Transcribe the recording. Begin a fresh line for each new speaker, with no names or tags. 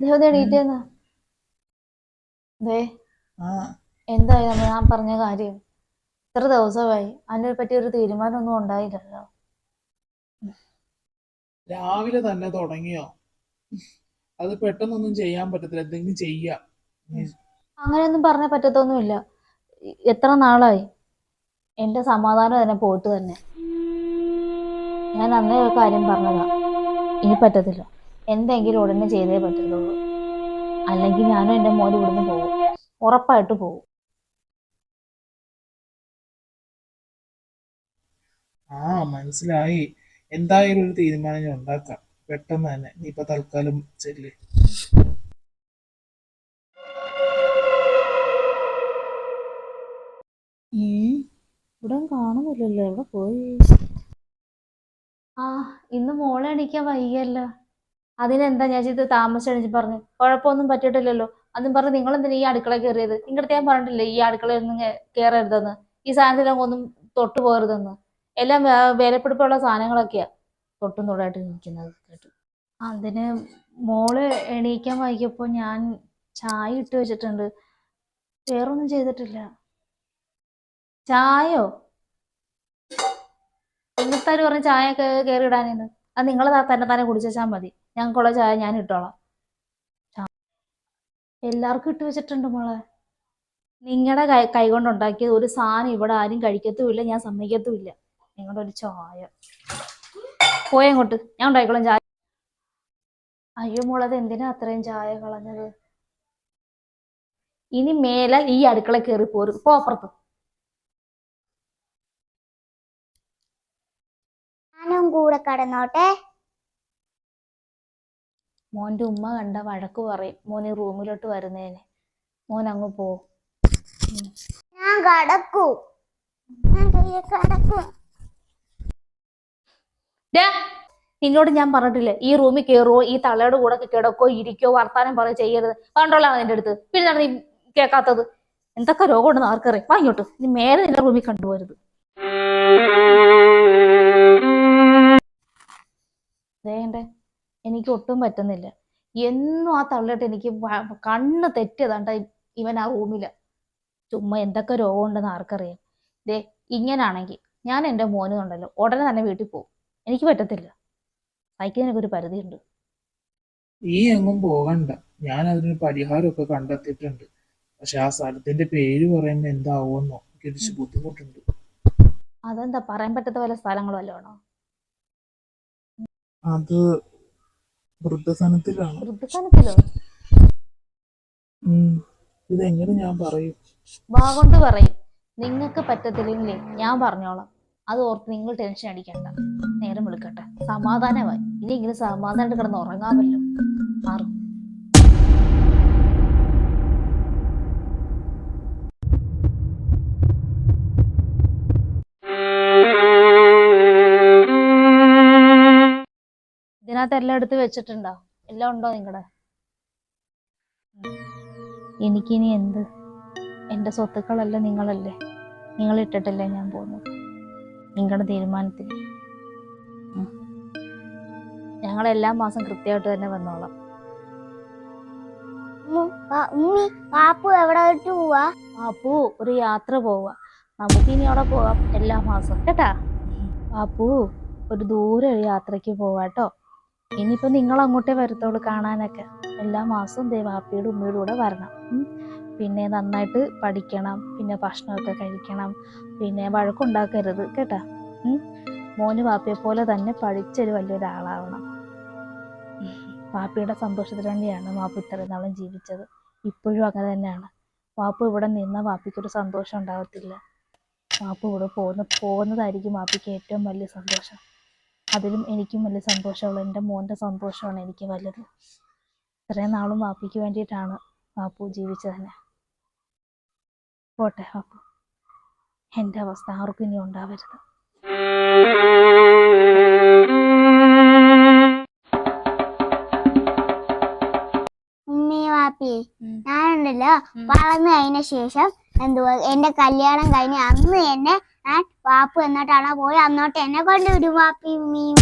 എണീറ്റേന്ന് ദേ
ആ.
എന്തായി നമ്മൾ ഞാൻ പറഞ്ഞ കാര്യം? ഇത്ര ദിവസമായി. അതിനെ പറ്റി ഒരു തീരുമാനമൊന്നും ഉണ്ടായില്ലല്ലോ.
രാവിലെ തന്നെ തുടങ്ങിയോ? അത് പെട്ടെന്നൊന്നും ചെയ്യാൻ പറ്റത്തില്ല. എന്തെങ്കിലും ചെയ്യാം.
അങ്ങനെയൊന്നും പറഞ്ഞാൽ പറ്റത്തൊന്നുമില്ല. എത്ര നാളായി? എന്റെ സമാധാനം തന്നെ പോയിട്ട് തന്നെ. ഞാൻ അന്നേ ഒരു കാര്യം പറഞ്ഞതാ. ഇനി പറ്റത്തില്ല. എന്തെങ്കിലും ഉടനെ ചെയ്തേ പറ്റത്തുള്ളൂ. അല്ലെങ്കിൽ ഞാനും എന്റെ മോനും ഇവിടുന്ന് പോകും. ഉറപ്പായിട്ട് പോകും.
ആ മനസ്സിലായി. എന്തായാലും ഒരു തീരുമാനം ഞാൻ ഉണ്ടാക്കാം. പെട്ടെന്ന് തന്നെ. നീ ഇപ്പൊ തൽക്കാലം ചെല്ലേ.
ഇവിടെ കാണുന്നില്ലല്ലോ. എവിടെ പോയി? ആ ഇന്ന് മോളെ അടിക്കാൻ വൈകിയല്ലോ. അതിനെന്താ ഞാൻ ചെയ്ത് താമസിച്ച് പറഞ്ഞു കുഴപ്പമൊന്നും പറ്റിയിട്ടില്ലല്ലോ. അതും പറഞ്ഞു നിങ്ങൾ എന്തിനാ ഈ അടുക്കള കയറിയത്? നിങ്ങളുടെ ഞാൻ പറഞ്ഞിട്ടില്ലേ ഈ അടുക്കളയൊന്നും കയറരുതെന്ന് ഈ സാധനത്തിലൊക്കെ ഒന്നും തൊട്ട് പോകരുതെന്ന്? എല്ലാം വിലപിടിപ്പുള്ള സാധനങ്ങളൊക്കെയാ തൊട്ടും തൊടായിട്ട് നിൽക്കുന്നത് കേട്ടു. അതിന് മോൾ എണീക്കാൻ വൈകിയപ്പോൾ ഞാൻ ചായ ഇട്ട് വെച്ചിട്ടുണ്ട്. വേറൊന്നും ചെയ്തിട്ടില്ല. ചായയോ? ഇന്നത്താര് പറഞ്ഞ ചായ കയറി ഇടാനെന്ന് അത് നിങ്ങൾ തന്നെ തന്നെ കുടിച്ചാൽ മതി. ഞങ്ങൾക്കുള്ള ചായ ഞാൻ ഇട്ടോളാം. എല്ലാവർക്കും ഇട്ട് വെച്ചിട്ടുണ്ട് മോളെ. നിങ്ങളുടെ കൈ കൈ ഉണ്ടാക്കിയത് ഒരു സാധനം ഇവിടെ ആരും കഴിക്കത്തുമില്ല ഞാൻ സമ്മതിക്കത്തുമില്ല. നിങ്ങളുടെ ഒരു ചായ. പോയ പോയങ്ങോട്ട് ഞാൻ ഉണ്ടായിക്കോളാം ചായ. അയ്യോ മോളത് എന്തിനാ അത്രയും ചായ കളഞ്ഞത്? ഇനി മേലെ ഈ അടുക്കള കയറി പോരും. പോ അപ്പുറത്ത്.
ഞാനും കൂടെ കടന്നോട്ടെ.
മോന്റെ ഉമ്മ കണ്ട വഴക്ക് പറയും. മോൻ ഈ റൂമിലോട്ട് വരുന്നേനെ. മോൻ അങ്ങ് പോ.
ഞാൻ കടക്കൂ.
നിന്നോട് ഞാൻ പറഞ്ഞിട്ടില്ലേ ഈ റൂമിൽ കയറുവോ ഈ തള്ളയുടെ കൂടെ കിടക്കോ ഇരിക്കോ വർത്താനം പറയോ ചെയ്യരുത്. കണ്ടോളാം നിന്റെ അടുത്ത്. പിന്നെ നീ കേൾക്കാത്തത്? എന്തൊക്കെ രോഗമുണ്ടെന്ന് ആർക്കറിയാം. വാങ്ങിയോട്ട് നീ മേലെ നിന്റെ റൂമിൽ കണ്ടുപോരുത്. എനിക്ക് ഒട്ടും പറ്റുന്നില്ല. എന്നും ആ തള്ളിയിട്ട് എനിക്ക് കണ്ണ് തെറ്റിയതാണ്ട ഇവൻ ആ റൂമിൽ. ചുമ്മാ എന്തൊക്കെ രോഗമുണ്ടെന്ന് ആർക്കറിയാം. ദേ ഇങ്ങനാണെങ്കിൽ ഞാൻ എന്റെ മോനുണ്ടല്ലോ ഉടനെ തന്നെ വീട്ടിൽ പോകും എനിക്ക് പറ്റത്തില്ല. സഹിക്കുന്നതിനൊക്കെ ഒരു പരിധിയുണ്ട്.
ഈ എങ്ങും പോകണ്ട. ഞാൻ അതിനൊരു പരിഹാരമൊക്കെ കണ്ടെത്തിയിട്ടുണ്ട്. പക്ഷെ ആ സ്ഥലത്തിന്റെ പേര് പറയുമ്പോ എന്താവുമെന്നോ എനിക്ക് ബുദ്ധിമുട്ടുണ്ട്.
അതെന്താ പറയാൻ പറ്റാത്ത വല്ല സ്ഥലങ്ങളും അല്ലോ
അത് വൃദ്ധസനത്തിലാണ്.
വൃദ്ധസ്ഥാനത്തിലോ
ഉം. ഇതെങ്ങനെ ഞാൻ പറയും?
വാ കൊണ്ട് പറയും. നിങ്ങൾക്ക് പറ്റത്തില്ലെങ്കിലേ ഞാൻ പറഞ്ഞോളാം. അത് ഓർത്ത് നിങ്ങൾ ടെൻഷൻ അടിക്കണ്ട. നേരം വിളിക്കട്ടെ. സമാധാനമായി. ഇനി ഇങ്ങനെ സമാധാനമായിട്ട് കിടന്ന് ഉറങ്ങാമല്ലോ. മാറും ഇതിനകത്ത് എല്ലാം എടുത്ത് വെച്ചിട്ടുണ്ടോ? എല്ലാം ഉണ്ടോ നിങ്ങളുടെ എനിക്കിനി എന്ത്? എന്റെ സ്വത്തുക്കളല്ല നിങ്ങളല്ലേ? നിങ്ങൾ ഇട്ടിട്ടല്ലേ ഞാൻ പോകുന്നത്? നിങ്ങളുടെ തീരുമാനത്തിൽ. ഞങ്ങൾ എല്ലാ മാസം കൃത്യമായിട്ട് തന്നെ വന്നോളാം.
പാപ്പു എവിടെ പോവാ?
പാപ്പു ഒരു യാത്ര പോവാ. നമുക്ക് ഇനി അവിടെ പോവാം എല്ലാ മാസം. കേട്ടാ? പാപ്പു ഒരു ദൂരെ ഒരു യാത്രയ്ക്ക് പോവാട്ടോ. ഇനിയിപ്പോ നിങ്ങൾ അങ്ങോട്ടേ വരത്തുള്ളൂ കാണാനൊക്കെ. എല്ലാ മാസവും ദേ വാപ്പിയുടെ ഉമ്മയുടെ കൂടെ വരണം. പിന്നെ നന്നായിട്ട് പഠിക്കണം. പിന്നെ ഭക്ഷണമൊക്കെ കഴിക്കണം. പിന്നെ വഴക്കുണ്ടാക്കരുത് കേട്ടോ. മോന് വാപ്പിയെ പോലെ തന്നെ പഠിച്ചൊരു വലിയൊരാളാവണം. വാപ്പിയുടെ സന്തോഷത്തിന് തന്നെയാണ് വാപ്പ ഇത്രയും നാളും ജീവിച്ചത്. ഇപ്പോഴും അങ്ങനെ തന്നെയാണ്. വാപ്പ ഇവിടെ നിന്ന വാപ്പിക്കൊരു സന്തോഷം ഉണ്ടാകത്തില്ല വാപ്പ ഇവിടെ പോകുന്ന പോകുന്നതായിരിക്കും വാപ്പിക്ക് ഏറ്റവും വലിയ സന്തോഷം. അതിലും എനിക്കും വലിയ സന്തോഷമുള്ളൂ എന്റെ മോന്റെ സന്തോഷമാണ് എനിക്ക് വലുത് ഇത്രയും നാളും വാപ്പിക്ക് വേണ്ടിയിട്ടാണ് വാപ്പു ജീവിച്ചത് തന്നെ പോട്ടെ വാപ്പു എന്റെ അവസ്ഥ ആർക്കും ഇനി ഉണ്ടാവരുത്.
ഞാനുണ്ടല്ലോ. വളർന്നു കഴിഞ്ഞ ശേഷം എന്തുവാ എന്റെ കല്യാണം കഴിഞ്ഞ് അന്ന് തന്നെ ഞാൻ വാപ്പു എന്നിട്ടാണ് പോയി? അന്നോട്ട് എന്നെ കൊണ്ടുവിടും വാപ്പി ഉമ്മിയും